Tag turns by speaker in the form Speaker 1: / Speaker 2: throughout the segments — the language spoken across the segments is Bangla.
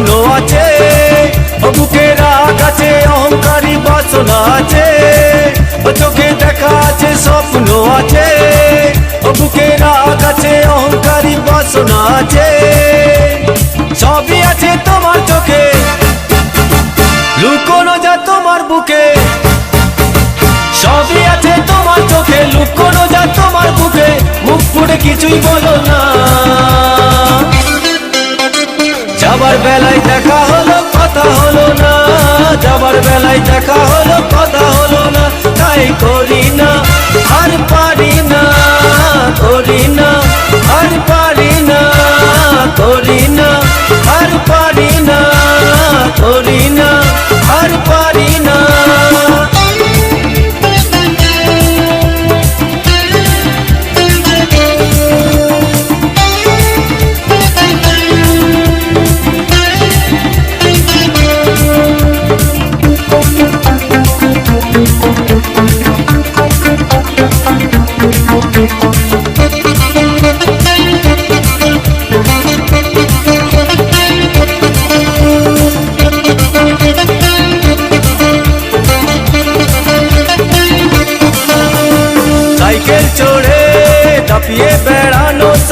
Speaker 1: বাসনা আছে অহংকারী বাসনা আছে, চোখে দেখা আছে, স্বপ্ন আছে অহংকারী বাসনা আছে। সবই আছে তোমার চোখে, লুকোনো যা তোমার বুকে। সবই আছে তোমার চোখে, লুকোনো যা তোমার বুকে, মুখ ফুটে কিছুই বলো না। যাবার বেলায় দেখা হলো, কথা হলো না। যাবার বেলায় দেখা হলো, কথা হলো না। তাই করি না, আর পারি না, করি না, আর পারি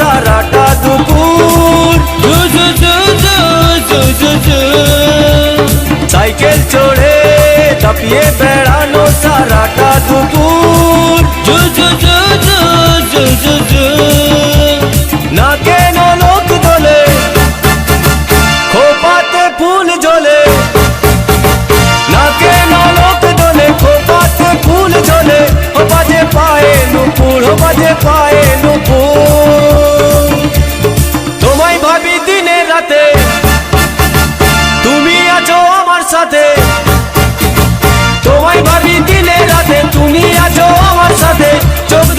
Speaker 1: সারাটা দুপুর। সাইকেল চড়ে দাপিয়ে বেড়ানো সারাটা দুপুর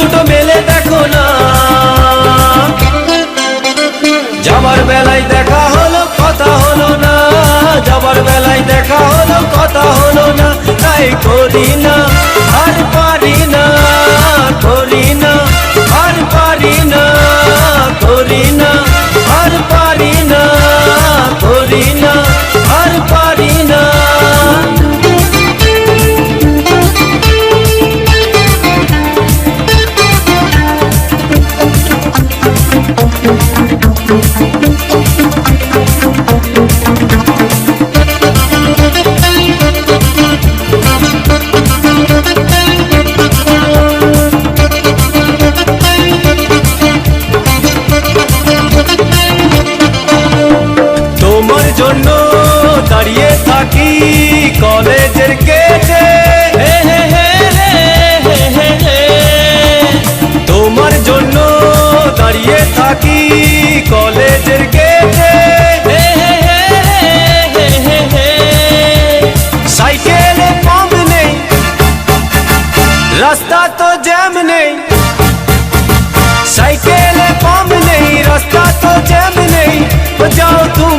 Speaker 1: দুটো মেলে দেখো না। যাবার বেলায় দেখা হলো, কথা হলো না। যাবার বেলায় দেখা হলো, কথা হলো না। তাই করি না, আর পারি না।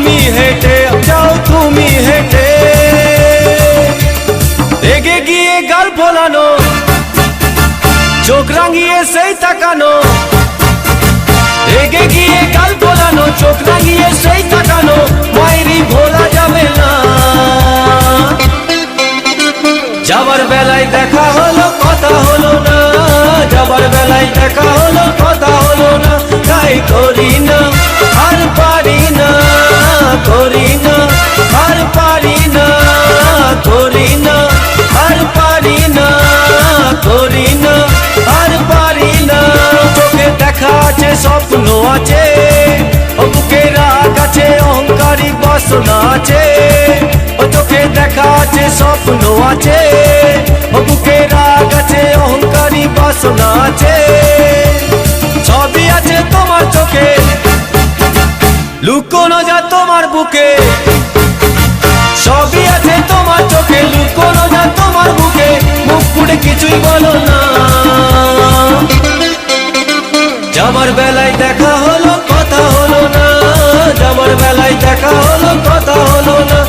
Speaker 1: তুমি হেঁটে যাও, তুমি হেঁটে। রেগে গিয়ে গাল ফোলানো, চোখ রাঙিয়ে সেই তাকানো। রেগে গিয়ে গাল ফোলানো, চোখ রাঙিয়ে সেই তাকানো, মায়েরই ভোলা যাবে না যাবার বেলায় দেখা হলো করি না, আর পারি না করি না, আর পারি না করি না, আর পারি না। চোখে দেখা আছে, স্বপ্ন আছে, ও বুকে রাগ আছে, অহংকারী বাসনা আছে। ও চোখে দেখা আছে, স্বপ্ন আছে, ও বুকে রাগ আছে, অহংকারী বাসনা আছে। সবই আছে তোমার চোখে, লুকোনো তোমার বুকে। সবই আছে তোমার চোখে, লুকোনো যা তোমার বুকে মুখ ফুটে কিছুই বলো না। যাবার বেলায় দেখা হলো, কথা হলো না। যাবার বেলায় দেখা হলো, কথা হলো না।